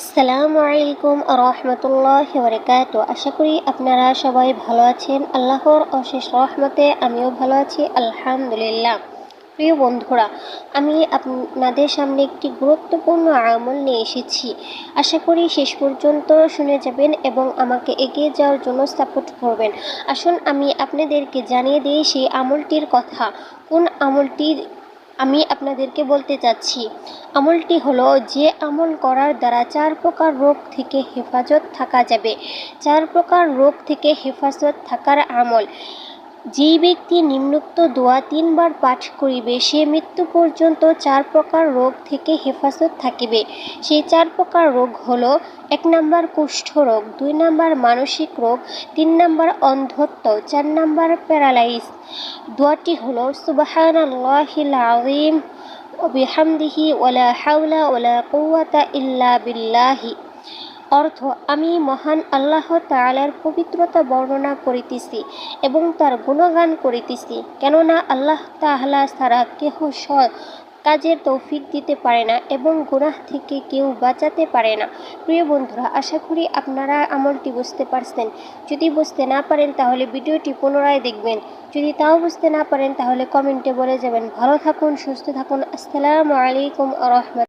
আসসালামু আলাইকুম রহমতুল্লাহ বরকাত আশা করি আপনারা সবাই ভালো আছেন। আল্লাহর অশেষ রহমতে আমিও ভালো আছি, আলহামদুলিল্লাহ। প্রিয় বন্ধুরা, আমি আপনাদের সামনে একটি গুরুত্বপূর্ণ আমল নিয়ে এসেছি। আশা করি শেষ পর্যন্ত শুনে যাবেন এবং আমাকে এগিয়ে যাওয়ার জন্য সাপোর্ট করবেন। আসুন আমি আপনাদেরকে জানিয়ে দিই সেই আমলটির কথা। কোন আমলটি আমি আপনাদেরকে বলতে চাচ্ছি, আমলটি হলো যে আমল করার দ্বারা চার প্রকার রোগ থেকে হেফাজত থাকা যাবে। চার প্রকার রোগ থেকে হেফাজত থাকার আমল যেই ব্যক্তি নিম্নোক্ত দোয়া তিনবার পাঠ করিবে, সে মৃত্যু পর্যন্ত চার প্রকার রোগ থেকে হেফাজত থাকিবে। সেই চার প্রকার রোগ হল, এক নাম্বার কুষ্ঠ রোগ, দুই নাম্বার মানসিক রোগ, তিন নাম্বার অন্ধত্ব, চার নাম্বার প্যারালাইজ দোয়াটি হলো সুবাহান আল্লাহিল ওলা হাওলা ওলা কুওয়াতা ইল্লা বিল্লাহি। অর্থ, আমি মহান আল্লাহ তাআলার পবিত্রতা বর্ণনা করিতেছি এবং তার গুণগান করিতেছি। কেননা আল্লাহ তাআলা ছাড়া কেহ স কাজের তৌফিক দিতে পারে না এবং গুনাহ থেকে কেউ বাঁচাতে পারে না। প্রিয় বন্ধুরা, আশা করি আপনারা আমলটি বুঝতে পারছেন। যদি বুঝতে না পারেন, তাহলে ভিডিওটি পুনরায় দেখবেন। যদি তাও বুঝতে না পারেন, তাহলে কমেন্টে বলে যাবেন। ভালো থাকুন, সুস্থ থাকুন। আসসালামু আলাইকুম রহমত